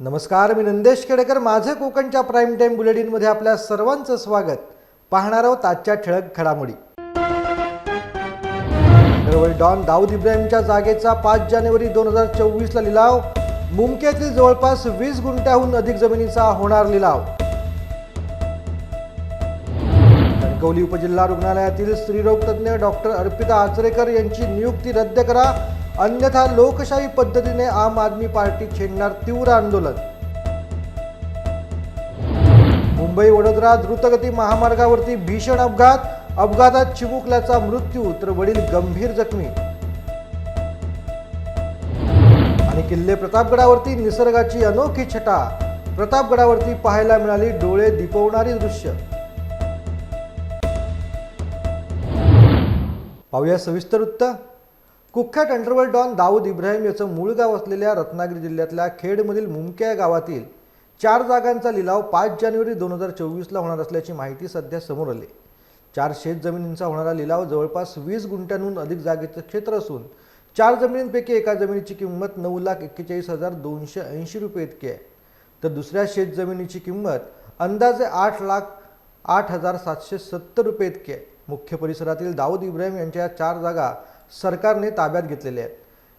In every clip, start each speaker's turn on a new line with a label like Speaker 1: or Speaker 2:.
Speaker 1: नमस्कार मी नंदेश खेडेकर. माझे कोकणच्या प्राईम टाईम बुलेटिनमध्ये आपल्या सर्वांचं स्वागत. पाहणार आहोत आजच्या ठळक घडामोडी. डॉन दाऊद इब्राहिमच्या जागेचा पाच जानेवारी दोन हजार चोवीसला लिलाव. मुमक्यातील जवळपास वीस गुंठ्याहून अधिक जमिनीचा होणार लिलाव. कणकवली उपजिल्हा रुग्णालयातील स्त्रीरोग तज्ज्ञ डॉक्टर अर्पिता आचरेकर यांची नियुक्ती रद्द करा. अन्यथा लोकशाही पद्धतीने आम आदमी पार्टी छेडणार तीव्र आंदोलन. मुंबई वडोदरा द्रुतगती महामार्गावरती भीषण अपघात अपघातात चिमुकल्याचा मृत्यू तर वडील गंभीर जखमी. आणि किल्ले प्रतापगडावरती निसर्गाची अनोखी छटा प्रतापगडावरती पाहायला मिळाली डोळे दिपवणारी दृश्य. पाहूया सविस्तर वृत्त. कुख्यात अंडरवर्ल्ड डॉन दाऊद इब्राहिम याचं मूळ गाव असलेल्या रत्नागिरी जिल्ह्यातल्या खेडमधील मुमक्या गावातील चार जागांचा लिलाव पाच जानेवारी दोन हजार चोवीसला होणार असल्याची माहिती सध्या समोर आली. चार शेत जमिनींचा होणारा लिलाव जवळपास वीस गुंठ्यांहून अधिक जागेचं क्षेत्र असून चार जमिनींपैकी एका जमिनीची किंमत नऊ लाख एक्केचाळीस हजार दोनशे ऐंशी रुपये इतकी आहे. तर दुसऱ्या शेत जमिनीची किंमत अंदाजे आठ लाख आठ हजार सातशे सत्तर रुपये इतकी आहे. मुख्य परिसरातील दाऊद इब्राहिम यांच्या चार जागा सरकारने ताब्यात घेतलेले आहेत.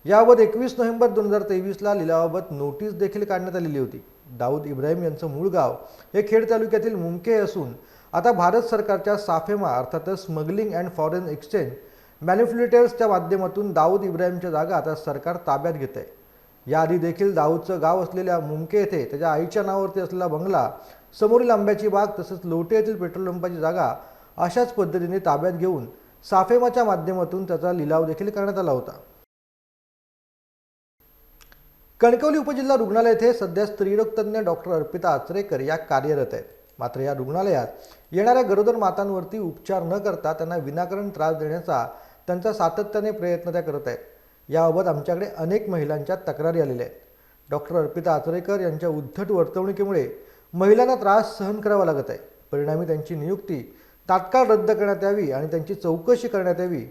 Speaker 1: यावर एकवीस नोव्हेंबर दोन हजार तेवीसला लिलावाबाबत नोटीस देखील काढण्यात आलेली होती. दाऊद इब्राहिम यांचं मूळ गाव हे खेड तालुक्यातील मुमके असून आता भारत सरकारच्या साफेमा अर्थातच स्मगलिंग अँड फॉरेन एक्सचेंज मॅन्युफ्युलेटर्सच्या माध्यमातून दाऊद इब्राहिमच्या जागा आता सरकार ताब्यात घेत आहे याआधी देखील दाऊदचं गाव असलेल्या मुमके येथे त्याच्या आईच्या नावावरती असलेला बंगला समोरील आंब्याची बाग तसंच लोटे येथील पेट्रोल पंपाची जागा अशाच पद्धतीने ताब्यात घेऊन साफेमाच्या माध्यमातून त्याचा लिलाव देखील करण्यात आला होता. कणकवली उपजिल्हा रुग्णालय येथे सध्या स्त्रीरोग तज्ज्ञ डॉक्टर अर्पिता आचरेकर या कार्यरत आहेत. मात्र या रुग्णालयात येणाऱ्या गरोदर मातांवरती उपचार न करता त्यांना विनाकारण त्रास देण्याचा त्यांचा सातत्याने प्रयत्न त्या करत आहेत. याबाबत आमच्याकडे अनेक महिलांच्या तक्रारी आलेल्या आहेत. डॉक्टर अर्पिता आचरेकर यांच्या उद्धट वर्तवणुकीमुळे महिलांना त्रास सहन करावा लागत आहे. परिणामी त्यांची नियुक्ती तात्काळ रद्द करण्यात यावी आणि त्यांची चौकशी करण्यात यावी.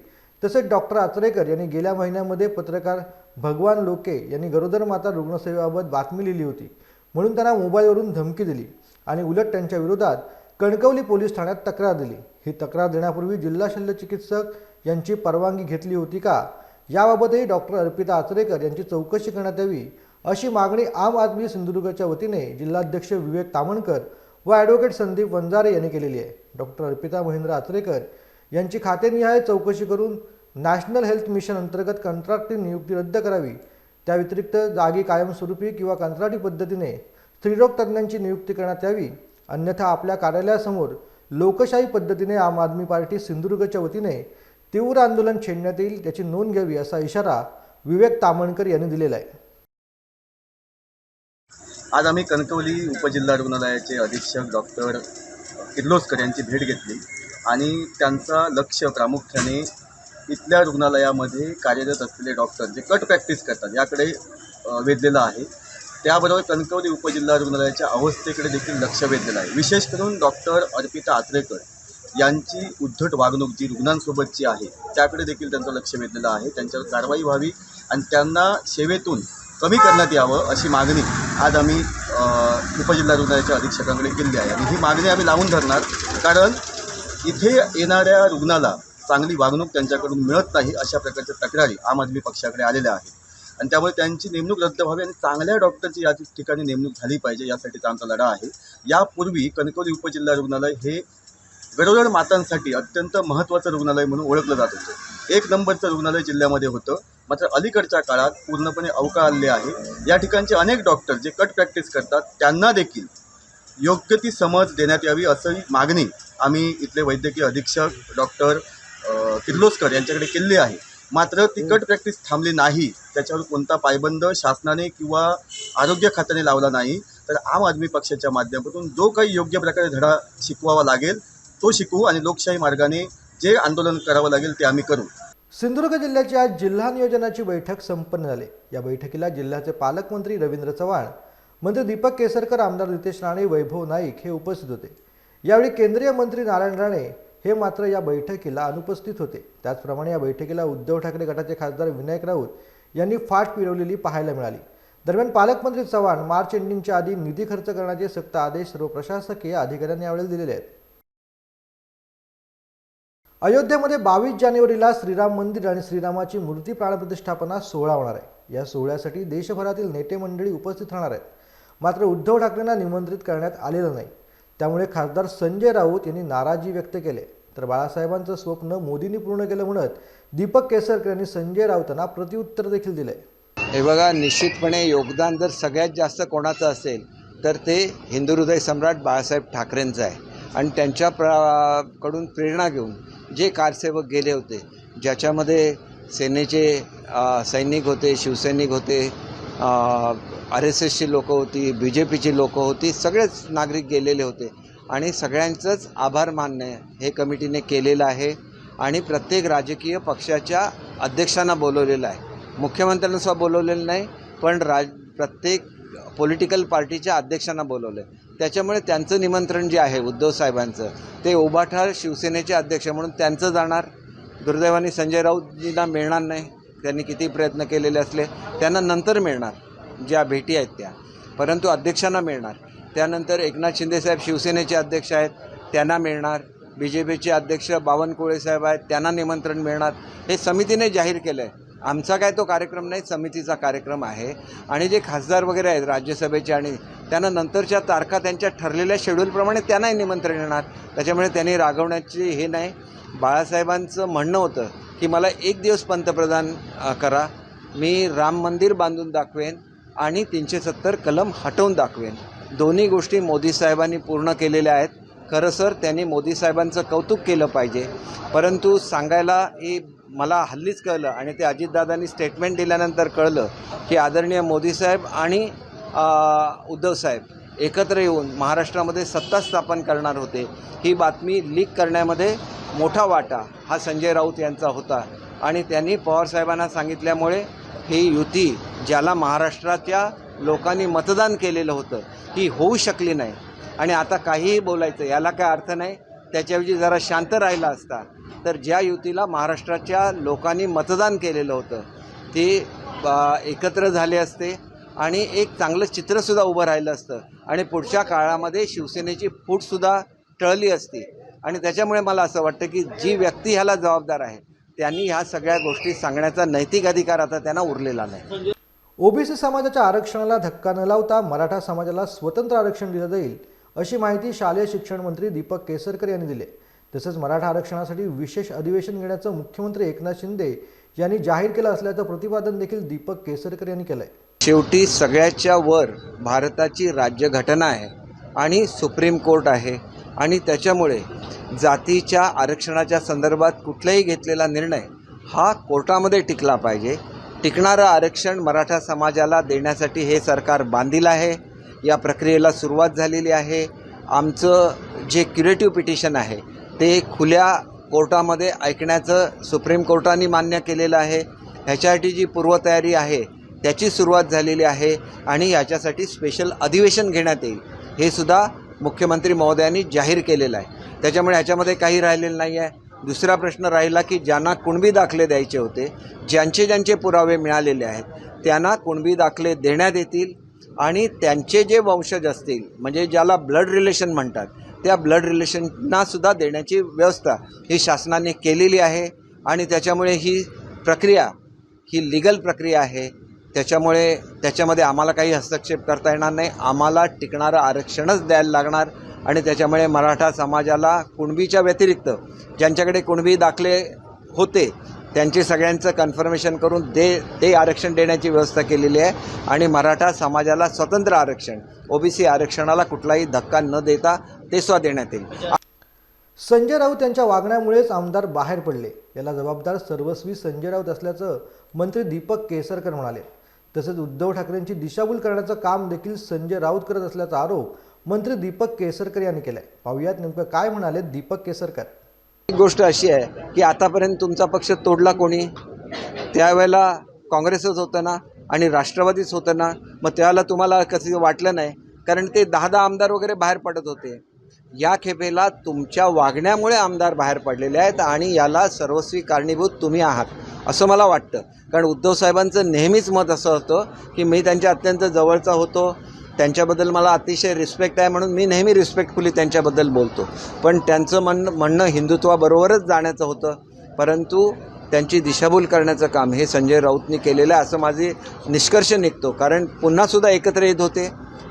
Speaker 1: तसेच डॉक्टर आचरेकर यांनी गेल्या महिन्यामध्ये पत्रकार भगवान लोके यांनी गरोदर माता रुग्णसेवेबाबत बातमी लिहिली होती. म्हणून त्यांना मोबाईलवरून धमकी दिली आणि उलट त्यांच्या विरोधात कणकवली पोलीस ठाण्यात तक्रार दिली. ही तक्रार देण्यापूर्वी जिल्हा शल्य चिकित्सक यांची परवानगी घेतली होती का? याबाबतही डॉक्टर अर्पिता आचरेकर यांची चौकशी करण्यात यावी अशी मागणी आम आदमी सिंधुदुर्गच्या वतीने जिल्हाध्यक्ष विवेक तामणकर व ॲडव्होकेट संदीप वंजारे यांनी केलेली आहे. डॉक्टर अर्पिता महेंद्र आचरेकर यांची खातेनिहाय चौकशी करून नॅशनल हेल्थ मिशन अंतर्गत कंत्राटी नियुक्ती रद्द करावी. त्या व्यतिरिक्त जागी कायमस्वरूपी किंवा कंत्राटी पद्धतीने स्त्रीरोग तज्ज्ञांची नियुक्ती करण्यात यावी. अन्यथा आपल्या कार्यालयासमोर लोकशाही पद्धतीने आम आदमी पार्टी सिंधुदुर्गच्या वतीने तीव्र आंदोलन छेडण्यात येईल त्याची नोंद घ्यावी असा इशारा विवेक तामणकर यांनी दिलेला आहे.
Speaker 2: आज आम्ही कणकवली उपजिल्हा रुग्णालयाचे अधीक्षक डॉक्टर किर्लोस्कर यांची भेट घेतली आणि त्यांचा लक्ष प्रामुख्याने इथल्या रुग्णालयामध्ये कार्यरत असलेले डॉक्टर जे कट प्रॅक्टिस करतात याकडे वेधलेलं आहे. त्याबरोबर कणकवली उपजिल्हा रुग्णालयाच्या अवस्थेकडे देखील लक्ष वेधलेलं आहे. विशेष करून डॉक्टर अर्पिता आचरेकर यांची उद्धट वागणूक जी रुग्णांसोबतची आहे त्याकडे देखील त्यांचं लक्ष वेधलेलं आहे. त्यांच्यावर कारवाई व्हावी आणि त्यांना सेवेतून कमी करण्यात यावं अशी मागणी आज आम्ही उपजिल्हा रुग्णालयाच्या अधीक्षकांकडे केली आहे. आणि ही मागणी आम्ही लावून धरणार कारण इथे येणाऱ्या रुग्णाला चांगली वागणूक त्यांच्याकडून मिळत नाही अशा प्रकारच्या तक्रारी आम आदमी पक्षाकडे आलेल्या आहेत. आणि त्यामुळे त्यांची नेमणूक रद्द व्हावी आणि चांगल्या डॉक्टरची या ठिकाणी नेमणूक झाली पाहिजे यासाठीचा आमचा लढा आहे. यापूर्वी कणकवली उपजिल्हा रुग्णालय हे गरोदर मातांसाठी अत्यंत महत्त्वाचं रुग्णालय म्हणून ओळखलं जात होतं. एक नंबरचं रुग्णालय जिल्ह्यामध्ये होतं. मात्र अलीकडच्या काळात पूर्णपणे अवकाळ आहे. या ठिकाणचे अनेक डॉक्टर जे कट प्रॅक्टिस करतात त्यांना देखील योग्य ती समज देण्यात यावी असंही मागणी आम्ही इथले वैद्यकीय अधीक्षक डॉक्टर किर्लोस्कर यांच्याकडे केली आहे. मात्र ती कट प्रॅक्टिस थांबली नाही. त्याच्यावर कोणता पायबंद शासनाने किंवा आरोग्य खात्याने लावला नाही. तर आम आदमी पक्षाच्या माध्यमातून जो काही योग्य प्रकारे धडा शिकवावा लागेल तो शिकवू आणि लोकशाही मार्गाने जे आंदोलन करावं लागेल ते आम्ही करू.
Speaker 1: सिंधुदुर्ग जिल्ह्याची आज जिल्हा नियोजनाची बैठक संपन्न झाली. या बैठकीला जिल्ह्याचे पालकमंत्री रवींद्र चव्हाण मंत्री दीपक केसरकर आमदार नितेश राणे वैभव नाईक हे उपस्थित होते. यावेळी केंद्रीय मंत्री नारायण राणे हे मात्र या बैठकीला अनुपस्थित होते. त्याचप्रमाणे या बैठकीला उद्धव ठाकरे गटाचे खासदार विनायक राऊत यांनी फाट पिरवलेली पाहायला मिळाली. दरम्यान पालकमंत्री चव्हाण मार्च एंडिंगच्या आधी निधी खर्च करण्याचे सक्त आदेश सर्व प्रशासकीय अधिकाऱ्यांनी यावेळी दिलेले आहेत. अयोध्येमध्ये बावीस जानेवारीला श्रीराम मंदिर आणि श्रीरामाची मूर्ती प्राणप्रतिष्ठापना सोहळा होणार आहे. या सोहळ्यासाठी देशभरातील नेते मंडळी उपस्थित राहणार आहेत. मात्र उद्धव ठाकरेंना निमंत्रित करण्यात आलेलं नाही. त्यामुळे खासदार संजय राऊत यांनी नाराजी व्यक्त केले. तर बाळासाहेबांचं स्वप्न मोदींनी पूर्ण केलं म्हणत दीपक केसरकर यांनी संजय राऊतांना प्रतिउत्तर देखील दिले
Speaker 3: हे बघा निश्चितपणे योगदान जर सगळ्यात जास्त कोणाचं असेल तर ते हिंदू हृदय सम्राट बाळासाहेब ठाकरेंचं आहे. आणि त्यांच्या प्रा कडून प्रेरणा घेऊन जे कारसेवक गेले होते ज्याच्यामध्ये सेनेचे सैनिक होते शिवसैनिक होते आर एस एसची लोकं होती बी जे पीची लोकं होती सगळेच नागरिक गेलेले होते. आणि सगळ्यांचंच आभार मान्य हे कमिटीने केलेलं आहे आणि प्रत्येक राजकीय पक्षाच्या अध्यक्षांना बोलवलेलं आहे. मुख्यमंत्र्यांनासुद्धा बोलवलेलं नाही पण राज प्रत्येक पॉलिटिकल पार्टीच्या अध्यक्षांना बोलवलं आहे त्याच्यामुळे त्यांचं निमंत्रण जे आहे उद्धव साहेबांचं ते उबाठाळ शिवसेनेचे अध्यक्ष म्हणून त्यांचं जाणार. दुर्दैवाने संजय राऊतजींना मिळणार नाही. त्यांनी किती प्रयत्न केलेले असले त्यांना नंतर मिळणार. ज्या भेटी आहेत त्या. परंतु अध्यक्षांना मिळणार. त्यानंतर एकनाथ शिंदेसाहेब शिवसेनेचे अध्यक्ष आहेत त्यांना मिळणार. बी जे पीचे अध्यक्ष बावनकुळे साहेब आहेत त्यांना निमंत्रण मिळणार. हे समितीने जाहीर केलं आहे आमचा काय तो कार्यक्रम नाही समितीचा कार्यक्रम आहे. आणि जे खासदार वगैरे आहेत राज्यसभेचे आणि त्यांना नंतरच्या तारखा त्यांच्या ठरलेल्या शेड्यूलप्रमाणे त्यांनाही निमंत्रण येणार. त्याच्यामुळे त्यांनी रागवण्याची हे नाही. बाळासाहेबांचं म्हणणं होतं की मला एक दिवस पंतप्रधान करा. मी राम मंदिर बांधून दाखवेन आणि तीनशे सत्तर कलम हटवून दाखवेन. दोन्ही गोष्टी मोदी साहेबांनी पूर्ण केलेल्या आहेत. खरं सर त्यांनी मोदी साहेबांचं कौतुक केलं पाहिजे. परंतु सांगायला ही मला हल्लीच कळलं आणि ते अजितदादांनी स्टेटमेंट दिल्यानंतर कळलं की आदरणीय मोदी साहेब आणि उद्धव साहेब एकत्र येऊन महाराष्ट्रामध्ये सत्ता स्थापन करणार होते. ही बातमी लीक करण्यामध्ये मोठा वाटा हा संजय राऊत यांचा होता. आणि त्यांनी पवारसाहेबांना सांगितल्यामुळे ही युती ज्याला महाराष्ट्राच्या लोकांनी मतदान केलेलं होतं ही होऊ शकली नाही. आणि आता काहीही बोलायचं याला काय अर्थ नाही त्याच्याऐवजी जरा शांत राहिला असता. तर ज्या युतीला महाराष्ट्राच्या लोकांनी मतदान केलेलं होतं ते एकत्र झाले असते आणि एक चांगलं चित्रसुद्धा उभं राहिलं असतं. आणि पुढच्या काळामध्ये शिवसेनेची फूटसुद्धा टळली असती. आणि त्याच्यामुळे मला असं वाटतं की जी व्यक्ती ह्याला जबाबदार आहे त्यांनी ह्या सगळ्या गोष्टी सांगण्याचा नैतिक अधिकार आता त्यांना उरलेला नाही.
Speaker 1: ओबीसी समाजाच्या आरक्षणाला धक्का न लावता मराठा समाजाला स्वतंत्र आरक्षण दिलं जाईल अशी माहिती शालेय शिक्षण मंत्री दीपक केसरकर यांनी दिली तसंच मराठा आरक्षणासाठी विशेष अधिवेशन घेण्याचं मुख्यमंत्री एकनाथ शिंदे यांनी जाहीर केलं असल्याचं प्रतिपादन देखील दीपक केसरकर यांनी केलंय.
Speaker 3: शेवटी सगळ्याच्या वर भारताची राज्यघटना आहे आणि सुप्रीम कोर्ट आहे आणि त्याच्यामुळे जातीच्या आरक्षणाच्या संदर्भात कुठलाही घेतलेला निर्णय हा कोर्टामध्ये टिकला पाहिजे. टिकणारं आरक्षण मराठा समाजाला देण्यासाठी हे सरकार बांधील आहे. या प्रक्रियेला सुरुवात झालेली आहे. आमचं जे क्युरेटिव्ह पिटिशन आहे ते खुल्या कोर्टामध्ये ऐकण्याचं सुप्रीम कोर्टाने मान्य केलेलं आहे. ह्याच्यासाठी जी पूर्वतयारी आहे. त्याची सुरुवात झालेली आहे आणि याच्यासाठी स्पेशल अधिवेशन घेण्यात येईल. हे सुद्धा मुख्यमंत्री महोदयांनी जाहीर केलेलं आहे. त्याच्यामुळे ह्याच्यामध्ये काही राहिलेलं नाही आहे दुसरा प्रश्न राहिला की ज्यांना कुणबी दाखले द्यायचे होते ज्यांचे ज्यांचे पुरावे मिळालेले आहेत त्यांना कुणबी दाखले देण्यात येतील आणि त्यांचे जे वंशज असतील म्हणजे ज्याला ब्लड रिलेशन म्हणतात त्या ब्लड रिलेशननासुद्धा देण्याची व्यवस्था ही शासनाने केलेली आहे. आणि त्याच्यामुळे ही प्रक्रिया ही लिगल प्रक्रिया आहे. त्याच्यामुळे त्याच्यामध्ये आम्हाला काही हस्तक्षेप करता येणार नाही. आम्हाला टिकणारं आरक्षणच द्यायला लागणार. आणि त्याच्यामुळे मराठा समाजाला कुणबीच्या व्यतिरिक्त ज्यांच्याकडे कुणबी दाखले होते त्यांचे सगळ्यांचं कन्फर्मेशन करून दे ते आरक्षण देण्याची व्यवस्था केलेली आहे. आणि मराठा समाजाला स्वतंत्र आरक्षण ओबीसी आरक्षणाला कुठलाही धक्का न देता ते सुद्धा देण्यात येईल.
Speaker 1: संजय राऊत यांच्या वागण्यामुळेच आमदार बाहेर पडले. याला जबाबदार सर्वस्वी संजय राऊत असल्याचं मंत्री दीपक केसरकर म्हणाले. तसेच उद्धव ठाकरेंची दिशाभूल करण्याचं काम देखील संजय राऊत करत असल्याचा आरोप मंत्री दीपक केसरकर यांनी केलाय. पाहुयात नेमकं काय म्हणाले दीपक केसरकर.
Speaker 3: एक गोष्ट अशी आहे की आतापर्यंत तुमचा पक्ष तोडला कोणी? त्यावेळेला काँग्रेसच होतं ना? आणि राष्ट्रवादीच होतं ना? मग त्यावेळेला तुम्हाला कसं वाटलं नाही? कारण ते दहा दहा आमदार वगैरे बाहेर पडत होते. या खेपेला तुमच्या वागण्यामुळे आमदार बाहेर पडलेले आहेत आणि याला सर्वस्वी कारणीभूत तुम्ही आहात असं मला वाटतं. कारण उद्धव साहेबांचं नेहमीच मत असं होतं की मी त्यांच्या अत्यंत जवळचा होतो. त्यांच्याबद्दल मला अतिशय रिस्पेक्ट आहे म्हणून मी नेहमी रिस्पेक्टफुली त्यांच्याबद्दल बोलतो. पण त्यांचं म्हणणं म्हणणं हिंदुत्वाबरोबरच जाण्याचं होतं. परंतु त्यांची दिशाभूल करण्याचं काम हे संजय राऊतनी केलेलं आहे असं माझे निष्कर्ष निघतो. कारण पुन्हासुद्धा एकत्र येत होते.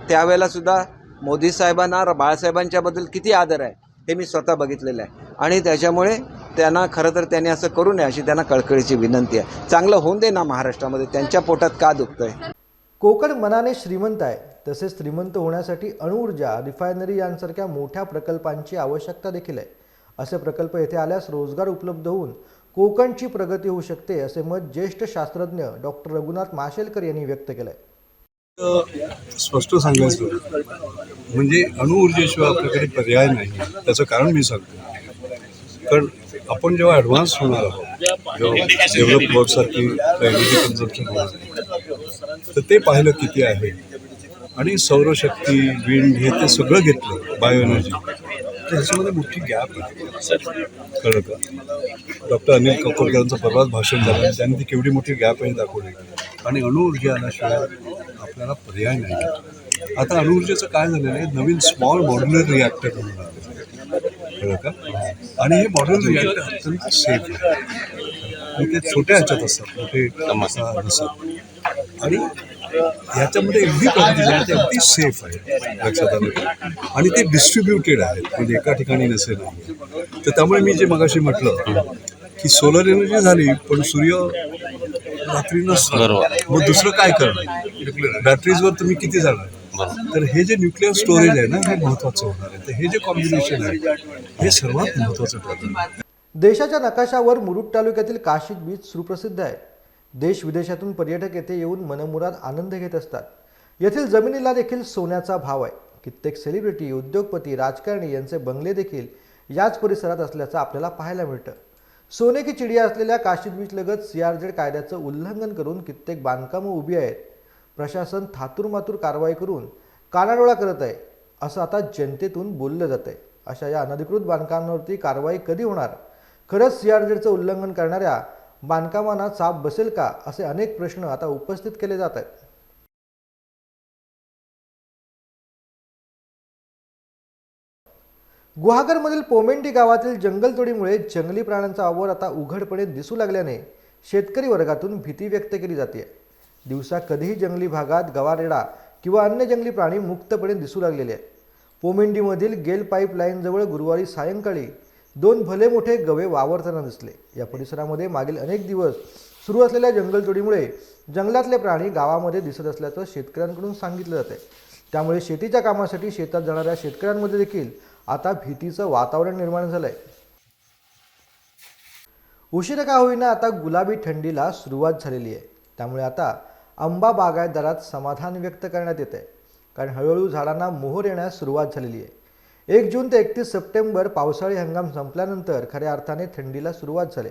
Speaker 3: त्यावेळेलासुद्धा मोदी साहेबांना बाळासाहेबांच्याबद्दल किती आदर आहे हे मी स्वतः बघितलेलं आहे. आणि त्याच्यामुळे त्यांना खरं तर त्यांनी असं करू नये अशी त्यांना कळकळीची विनंती आहे. चांगलं होऊन दे ना महाराष्ट्रामध्ये त्यांच्या पोटात का दुखतंय?
Speaker 1: कोकण मनाने श्रीमंत आहे तसेच श्रीमंत होण्यासाठी अणुऊर्जा रिफायनरी यांसारख्या मोठ्या प्रकल्पांची आवश्यकता देखील आहे. असे प्रकल्प येथे आल्यास रोजगार उपलब्ध होऊन कोकणची प्रगती होऊ शकते असे मत ज्येष्ठ शास्त्रज्ञ डॉक्टर रघुनाथ माशेलकर यांनी व्यक्त केलं आहे
Speaker 4: स्पष्ट सांगायचं म्हणजे अणुऊर्जेशिवाय आपल्याकडे पर्याय नाही. त्याचं कारण मी सांगतो. कारण आपण जेव्हा ॲडव्हान्स होणार आहोत जेव्हा डेव्हलप वर्कसारखी एनर्जी कन्झम्पन होणार तर ते पाहिलं किती आहे. आणि सौरशक्ती विंड हे ते सगळं घेतलं बायो एनर्जी तर ह्याच्यामध्ये मोठी गॅप आहे. कळलं का? डॉक्टर अनिल ककोडकरांचं परवाच भाषण झालं आणि त्यांनी ती केवढी मोठी गॅप आहे दाखवली. आणि अणुऊर्जा आल्याशिवाय आपल्याला पर्याय नाही आता अणुऊर्जेचं काय झालेलं आहे? नवीन स्मॉल मॉड्युलर रिॲक्टर म्हणून आलेलं कळलं का? आणि हे मॉड्युलर रिॲक्टर अत्यंत सेफ आहे. ते छोट्या ह्याच्यात असतात मोठे अं, नसतात. आणि ह्याच्यामध्ये एवढी प्रगती झाली ते अगदी सेफ आहे लक्षात आलं आणि ते डिस्ट्रीब्युटेड आहेत म्हणजे एका ठिकाणी नसेल. तर त्यामुळे मी जे मगाशी म्हटलं की सोलर एनर्जी झाली पण सूर्य रात्री नसतो मग दुसरं काय करणार? बॅटरीजवर तुम्ही किती जाणार? तर हे जे न्यूक्लिअर स्टोरेज आहे ना हे महत्वाचं होणार आहे. तर हे जे कॉम्बिनेशन आहे हे सर्वात महत्वाचं ठरतं
Speaker 1: देशाच्या नकाशावर मुरुड तालुक्यातील काशिद बीच सुप्रसिद्ध आहे. देश विदेशातून पर्यटक येथे येऊन मनमुराद आनंद घेत असतात. येथील जमिनीला देखील सोन्याचा भाव आहे. कित्येक सेलिब्रिटी उद्योगपती राजकारणी यांचे बंगले देखील याच परिसरात असल्याचं आपल्याला पाहायला मिळतं. सोने की चिडिया असलेल्या काशीद बीचलगत सीआरझेड कायद्याचं उल्लंघन करून कित्येक बांधकामं उभी आहेत. प्रशासन थातूरमातूर कारवाई करून कानाडोळा करत आहे असं आता जनतेतून बोललं जात आहे अशा या अनधिकृत बांधकामांवरती कारवाई कधी होणार? खरंच सीआरझेडचं उल्लंघन करणाऱ्या बांधकामांना चाप बसेल का? असे अनेक प्रश्न आता उपस्थित केले जात आहेत. गुहागरमधील पोमेंडी गावातील जंगलतोडीमुळे जंगली प्राण्यांचा आवर आता उघडपणे दिसू लागल्याने शेतकरी वर्गातून भीती व्यक्त केली जाते. दिवसा कधीही जंगली भागात गवारेडा किंवा अन्य जंगली प्राणी मुक्तपणे दिसू लागलेले आहेत. पोमेंडीमधील गेल पाईपलाईनजवळ गुरुवारी सायंकाळी दोन भले मोठे गवे वावरताना दिसले. या परिसरामध्ये मागील अनेक दिवस सुरू असलेल्या जंगलतोडीमुळे जंगलातले प्राणी गावामध्ये दिसत असल्याचं शेतकऱ्यांकडून सांगितलं जातं आहे त्यामुळे शेतीच्या कामासाठी शेतात जाणाऱ्या शेतकऱ्यांमध्ये देखील आता भीतीचं वातावरण निर्माण झालंय. उशीर का होईना आता गुलाबी थंडीला सुरुवात झालेली आहे. त्यामुळे आता आंबा बागायतदारात समाधान व्यक्त करण्यात येत आहे कारण हळूहळू झाडांना मोहर येण्यास सुरुवात झालेली आहे. एक जून ते एकतीस सप्टेंबर पावसाळी हंगाम संपल्यानंतर खऱ्या अर्थाने थंडीला सुरुवात झाली.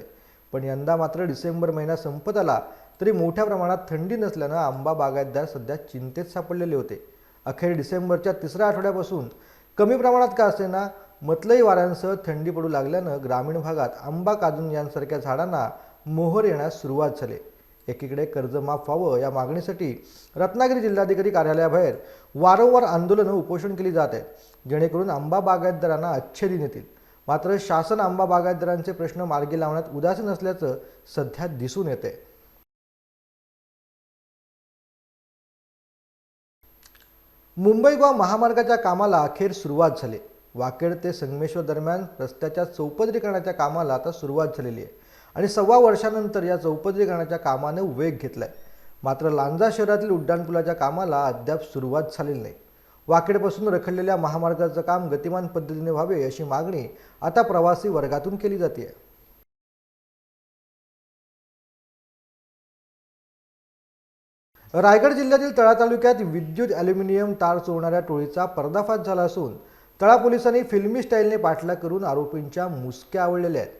Speaker 1: पण यंदा मात्र डिसेंबर महिना संपत आला तरी मोठ्या प्रमाणात थंडी नसल्यानं आंबा बागायतदार सध्या चिंतेत सापडलेले होते. अखेर डिसेंबरच्या तिसऱ्या आठवड्यापासून कमी प्रमाणात का असेना? मतलई वाऱ्यांसह थंडी पडू लागल्यानं ग्रामीण भागात आंबा काजून यांसारख्या झाडांना मोहर येण्यास सुरुवात झाली. एकीकडे कर्ज माफ व्हावं या मागणीसाठी रत्नागिरी जिल्हाधिकारी कार्यालयाबाहेर वारंवार आंदोलनं उपोषण केली जात आहेत. जेणेकरून आंबा बागायतदारांना अच्छे दिन येतील. मात्र शासन आंबा बागायतदारांचे प्रश्न मार्गी लावण्यात उदासीन असल्याचं सध्या दिसून येते मुंबई गोवा महामार्गाच्या कामाला अखेर सुरुवात झाली. वाकेड ते संगमेश्वर दरम्यान रस्त्याच्या चौपदरीकरणाच्या कामाला आता सुरुवात झालेली आहे. आणि सव्वा वर्षानंतर या चौपदरीकरणाच्या कामाने वेग घेतलाय. मात्र लांजा शहरातील उड्डाणपुलाच्या कामाला अद्याप सुरुवात झालेली नाही. वाकेडपासून रखडलेल्या महामार्गाचं काम गतिमान पद्धतीने व्हावे अशी मागणी आता प्रवासी वर्गातून केली जाते रायगड जिल्ह्यातील तळा तालुक्यात विद्युत ॲल्युमिनियम तार चोरणाऱ्या टोळीचा पर्दाफाश झाला असून तळा पोलिसांनी फिल्मी स्टाईलने पाठलाग करून आरोपींच्या मुसक्या आवळलेल्या आहेत.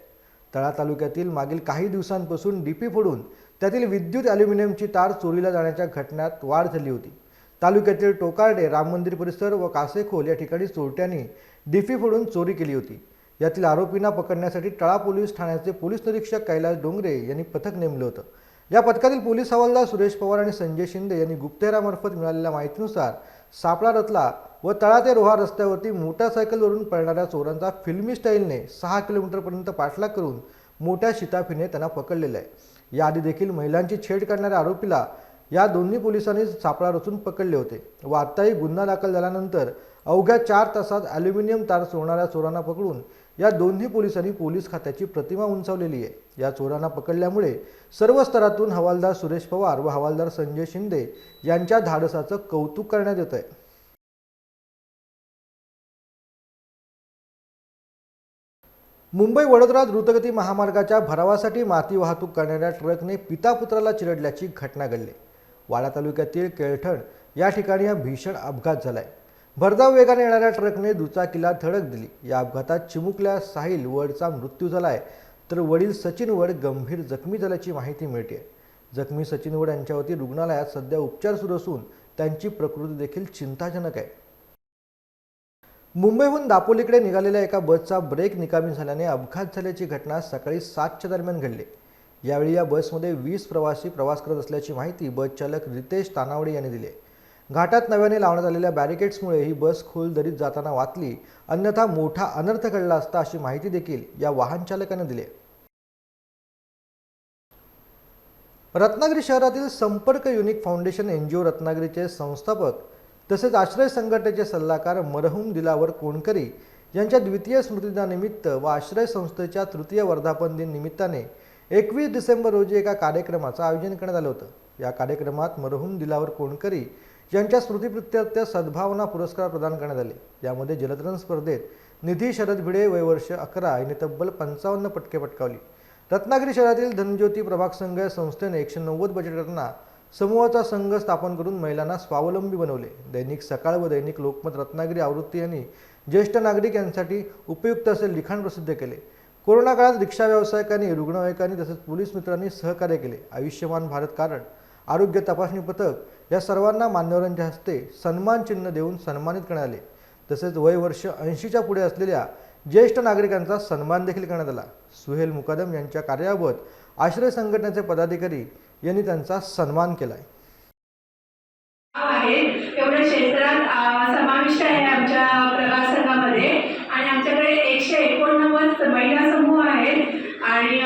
Speaker 1: तळा तालुक्यातील मागील काही दिवसांपासून डीपी फोडून त्यातील विद्युत ॲल्युमिनियमची तार चोरीला जाण्याच्या घटनात वाढ झाली होती. तालुक्यातील टोकार्डे राम मंदिर परिसर व कासेखोल या ठिकाणी चोरट्यांनी डीपी फोडून चोरी केली होती. यातील आरोपींना पकडण्यासाठी तळा पोलीस ठाण्याचे पोलीस निरीक्षक कैलास डोंगरे यांनी पथक नेमलं होतं. या पथकातील पोलीस हवालदार सुरेश पवार आणि संजय शिंदे यांनी गुप्तहेरामार्फत मिळालेल्या माहितीनुसार सापळा रचला व तळा ते रोहा रस्त्यावरती मोटारसायकलवरून पळणाऱ्या चोरांचा फिल्मी स्टाईलने सहा किलोमीटरपर्यंत पाठलाग करून मोठ्या शिताफीने त्यांना पकडलेलं आहे. याआधी देखील महिलांची छेड करणाऱ्या आरोपीला या दोन्ही पोलिसांनी सापळा रचून पकडले होते. व आत्ताही गुन्हा दाखल झाल्यानंतर अवघ्या चार तासात ॲल्युमिनियम तार चोरणाऱ्या चोरांना पकडून या दोन्ही पोलिसांनी पोलीस खात्याची प्रतिमा उंचावलेली आहे. या चोरांना पकडल्यामुळे सर्व स्तरातून हवालदार सुरेश पवार व हवालदार संजय शिंदे यांच्या धाडसाचं कौतुक करण्यात येत आहे मुंबई वडोदरा द्रुतगती महामार्गाच्या भरावासाठी माती वाहतूक करणाऱ्या ट्रकने पिता पुत्राला चिरडल्याची घटना घडली. वाडा तालुक्यातील केळठण या ठिकाणी हा भीषण अपघात झालाय. भरधाव वेगाने येणाऱ्या ट्रकने दुचाकीला धडक दिली. या अपघातात चिमुकल्या साहिल वडचा मृत्यू झाला आहे तर वडील सचिन वड गंभीर जखमी झाल्याची माहिती मिळते जखमी सचिन वड यांच्यावरती रुग्णालयात सध्या उपचार सुरू असून त्यांची प्रकृती देखील चिंताजनक आहे. मुंबईहून दापोलीकडे निघालेल्या एका बसचा ब्रेक निकामी झाल्याने अपघात झाल्याची घटना सकाळी सातच्या दरम्यान घडली. यावेळी या बसमध्ये वीस प्रवासी प्रवास करत असल्याची माहिती बस चालक रितेश तानावडे यांनी दिली घाटात नव्याने लावण्यात आलेल्या बॅरिकेड्समुळे ही बस खोल दरीत जाताना वाचली. अन्यथा मोठा अनर्थ घडला असता अशी माहिती देखील या वाहन चालकाने दिली. रत्नागिरी शहरातील संपर्क unique foundation N G O रत्नागिरीचे संस्थापक तसेच आश्रय संघटनेचे सल्लागार मरहूम दिलावर कोणकरी यांच्या द्वितीय स्मृतिदिनानिमित्त व आश्रय संस्थेच्या तृतीय वर्धापन दिन निमित्ताने एकवीस डिसेंबर रोजी एका कार्यक्रमाचं आयोजन करण्यात आलं होतं. या कार्यक्रमात मरहूम दिलावर कोणकरी यांच्या स्मृतीप्रित्यर्थ सद्भावना पुरस्कार प्रदान करण्यात आले. यामध्ये जलतरण स्पर्धेत निधी शरद भिडे वयवर्ष अकरा यांनी तब्बल पंचावन्न पटके पटकावली. रत्नागिरी शहरातील धनज्योती प्रभाग संघ या संस्थेने एकशे नव्वद बजेटरना समूहाचा संघ स्थापन करून महिलांना स्वावलंबी बनवले. दैनिक सकाळ व दैनिक लोकमत रत्नागिरी आवृत्ती यांनी ज्येष्ठ नागरिक यांसाठी उपयुक्त असे लिखाण प्रसिद्ध केले. कोरोना काळात रिक्षा व्यावसायिकांनी रुग्णवाहिकांनी तसेच पोलीस मित्रांनी सहकार्य केले. आयुष्यमान भारत कार्ड आरोग्य तपासणी पथक या सर्वांना मान्यवरांच्या हस्ते सन्मान चिन्ह देऊन सन्मानित करण्यात आले. तसेच वय वर्ष ऐंशीच्या पुढे असलेल्या ज्येष्ठ नागरिकांचा सन्मान देखील करण्यात आला. सुहेल मुकादम यांच्या कार्याबाबत आश्रय संघटनेचे पदाधिकारी यांनी त्यांचा सन्मान केला आहे.
Speaker 5: एवढ्या क्षेत्रात समाविष्ट आहे आमच्या संघामध्ये आणि आमच्याकडे एकशे एकोणनव्वद महिला समूह आहेत. आणि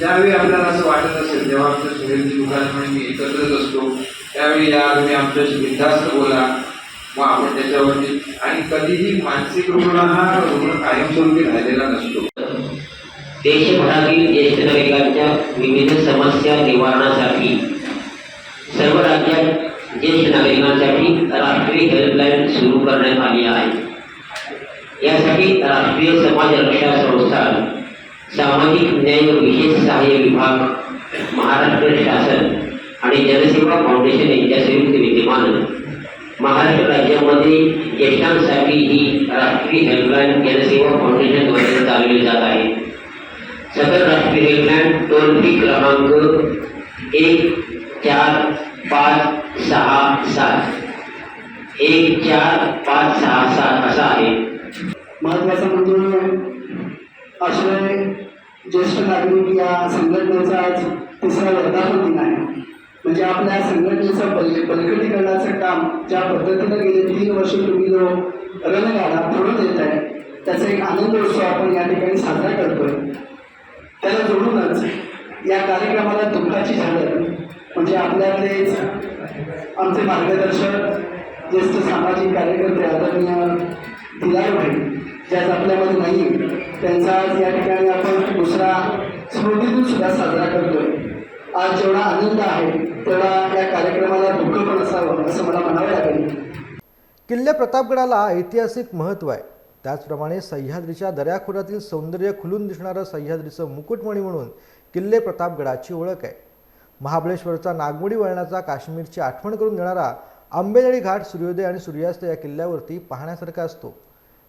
Speaker 6: ज्यावेळी आपल्याला असं वाटत असेल जेव्हा आमच्या सुरेंद्र दुकान मी एकत्रच असतो त्यावेळी या तुम्ही आमच्याशी बिंदास्त बोला मग आपण त्याच्यावरती आणि कधीही मानसिक रुग्ण हा रुग्ण कायमस्वरूपी राहिलेला नसतो.
Speaker 7: देशभरातील ज्येष्ठ नागरिकांच्या विविध समस्या निवारणासाठी सर्व राज्यात ज्येष्ठ नागरिकांसाठी राष्ट्रीय हेल्पलाईन सुरू करण्यात आली आहे. यासाठी राष्ट्रीय समाज रक्षा संस्था सामाजिक न्याय व विशेष सहाय्य विभाग महाराष्ट्र शासन आणि जनसेवा फाउंडेशन यांच्या संयुक्त विद्यमानं. महाराष्ट्र राज्यामध्ये ज्येष्ठांसाठी ही राष्ट्रीय हेल्पलाईन जनसेवा फाउंडेशनद्वारे चालवली जात आहे. सदर राष्ट्रीय हेल्पलाईन टोल फ्री क्रमांक एक चार पाच सहा सात. एक चार पाच सहा सात असा आहे.
Speaker 8: महत्त्वाचा म्हणजे आश्रय ज्येष्ठ नागरिक या संघटनेचा आज तिसरा वर्धापन दिन आहे. म्हणजे आपल्या संघटनेचं बल बलकटीकरणाचं काम ज्या पद्धतीनं गेले तीन वर्ष तुम्ही जो रणगाडा पुढे देत आहे त्याचा एक आनंद उत्सव आपण या ठिकाणी साजरा करतोय. त्याला जोडूनच या कार्यक्रमाला दुःखाची झालं. म्हणजे आपल्यातलेच आमचे मार्गदर्शक ज्येष्ठ सामाजिक कार्यकर्ते आदरणीय दिलाय भाई ज्यात आपल्यामध्ये नाही त्यांचा आज या ठिकाणी आपण दुसरा स्मृतीतून सुद्धा साजरा करतोय. आज जेवढा आनंद आहे तेवढा या कार्यक्रमाला दुःख पण असावं असं मला म्हणावं लागेल.
Speaker 1: किल्ले प्रतापगडाला ऐतिहासिक महत्त्व आहे. त्याचप्रमाणे सह्याद्रीच्या दऱ्याखोऱ्यातील सौंदर्य खुलून दिसणारं सह्याद्रीचं मुकुटमणी म्हणून किल्ले प्रतापगडाची ओळख आहे. महाबळेश्वरचा नागमोडी वळणाचा काश्मीरची आठवण करून देणारा आंबेनळी घाट सूर्योदय आणि सूर्यास्त या किल्ल्यावरती पाहण्यासारखा असतो.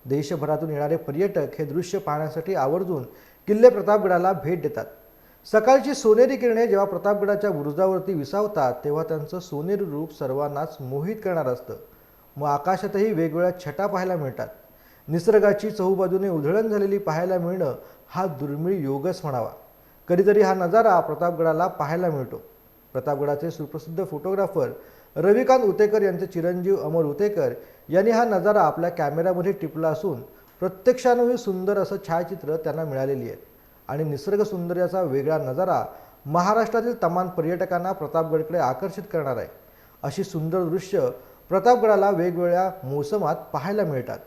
Speaker 1: देशभरातून येणारे पर्यटक हे दृश्य पाहण्यासाठी आवर्जून किल्ले प्रतापगडाला भेट देतात. सकाळची सोनेरी किरणे जेव्हा प्रतापगडाच्या बुरुजावरती विसावतात तेव्हा त्यांचं सोनेरी रूप सर्वांनाच मोहित करणारं असतं. मग आकाशातही वेगवेगळ्या छटा पाहायला मिळतात. निसर्गाची चहूबाजूने उधळण झालेली पाहायला मिळणं हा दुर्मिळ योगच म्हणावा. कधीतरी हा नजारा प्रतापगडाला पाहायला मिळतो. प्रतापगडाचे सुप्रसिद्ध फोटोग्राफर रविकांत उतेकर यांचे चिरंजीव अमर उतेकर यांनी हा नजारा आपल्या कॅमेऱ्यामध्ये टिपला असून प्रत्यक्षानंही सुंदर असं छायाचित्र त्यांना मिळालेली आहेत आणि निसर्ग सौंदर्याचा वेगळा नजारा महाराष्ट्रातील तमाम पर्यटकांना प्रतापगडकडे आकर्षित करणार आहे. अशी सुंदर दृश्य प्रतापगडाला वेगवेगळ्या मोसमात पाहायला मिळतात.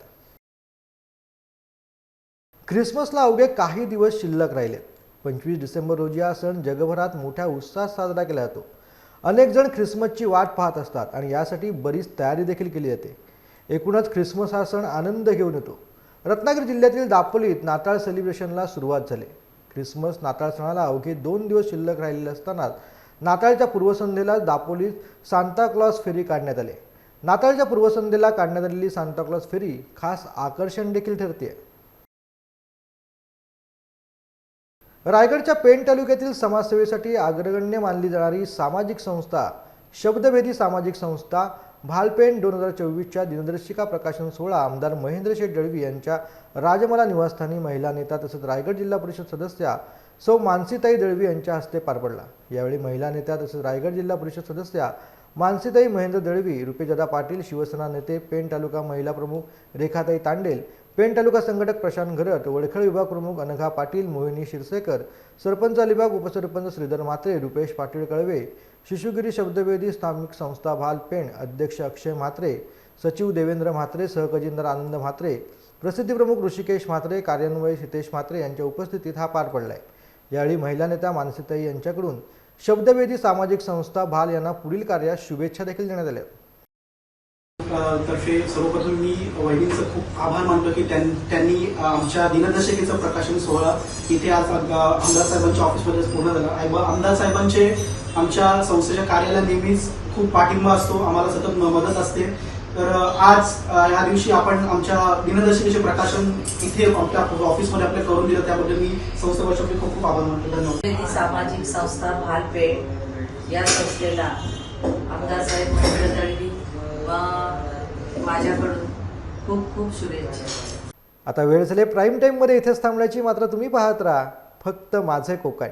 Speaker 1: ख्रिसमसला अवघे काही दिवस शिल्लक राहिले. पंचवीस डिसेंबर रोजी हा सण जगभरात मोठ्या उत्साहात साजरा केला जातो. अनेक जण ख्रिसमसची वाट पाहत असतात आणि यासाठी बरीच तयारी देखील केली जाते. एकूणच ख्रिसमस हा सण आनंद घेऊन येतो. रत्नागिरी जिल्ह्यातील दापोलीत नाताळ सेलिब्रेशनला सुरुवात झाली. ख्रिसमस नाताळ सणाला अवघे दोन दिवस शिल्लक राहिलेले असतानाच नाताळच्या पूर्वसंध्येला दापोलीत सांताक्लॉज फेरी काढण्यात आली. नाताळच्या पूर्वसंध्येला काढण्यात आलेली सांताक्लॉज फेरी खास आकर्षण देखील ठरते रायगडच्या पेण तालुक्यातील समाजसेवेसाठी अग्रगण्य मानली जाणारी सामाजिक संस्था शब्दभेदी सामाजिक संस्था भालपेण दोन हजार चोवीसच्या दिनदर्शिका प्रकाशन सोहळा आमदार महेंद्र शेठ दळवी यांच्या राजमला निवासस्थानी महिला नेता तसंच रायगड जिल्हा परिषद सदस्या सौ मानसीताई दळवी यांच्या हस्ते पार पडला. यावेळी महिला नेत्या तसंच रायगड जिल्हा परिषद सदस्या मानसीताई महेंद्र दळवी रुपेदादा पाटील शिवसेना नेते पेण तालुका महिला प्रमुख रेखाताई तांडेल पेण तालुका संघटक प्रशांत घरत वडखळ विभाग प्रमुख अनघा पाटील मोहिनी शिरसेकर सरपंच अलिबाग उपसरपंच श्रीधर म्हात्रे रुपेश पाटील कळवे शिशुगिरी शब्दवेदी स्थानिक संस्था भाल पेण अध्यक्ष अक्षय म्हात्रे सचिव देवेंद्र म्हात्रे सहखजिनदार आनंद म्हात्रे प्रसिद्धी प्रमुख ऋषिकेश म्हात्रे कार्यान्वयक हितेश म्हात्रे यांच्या उपस्थितीत हा पार पडला आहे यावेळी महिला नेत्या मानसीताई यांच्याकडून शब्दवेदी सामाजिक संस्था भाल यांना पुढील कार्यात शुभेच्छा देखील देण्यात आल्या.
Speaker 8: तर्फे सर्वप्रथम मी वहिनींचं खूप आभार मानतो की त्यां- त्यांनी आमच्या दिनदर्शिकेचं प्रकाशन सोहळा इथे आज आमदार साहेबांच्या ऑफिसमध्ये पूर्ण झाला. आय- आमदार साहेबांचे आमच्या संस्थेच्या कार्याला नेहमीच खूप पाठिंबा असतो. आम्हाला सतत मदत असते. तर आज या दिवशी आपण आमच्या दिनदर्शिकेचे प्रकाशन इथे ऑफिसमध्ये आपल्या करून दिलं. त्याबद्दल मी संस्थेवरचे आपले खूप खूप आभार मानतो. धन्यवाद.
Speaker 9: वेदी सामाजिक संस्था भालपेठ या संस्थेला आमदार साहेब महेंद्र दळवी व माझ्याकडून खूप खूप शुभेच्छा.
Speaker 1: आता वेळ झाली प्राईम टाईममध्ये इथेच थांबण्याची. मात्र तुम्ही पाहत राहा. फक्त माझे कोकण.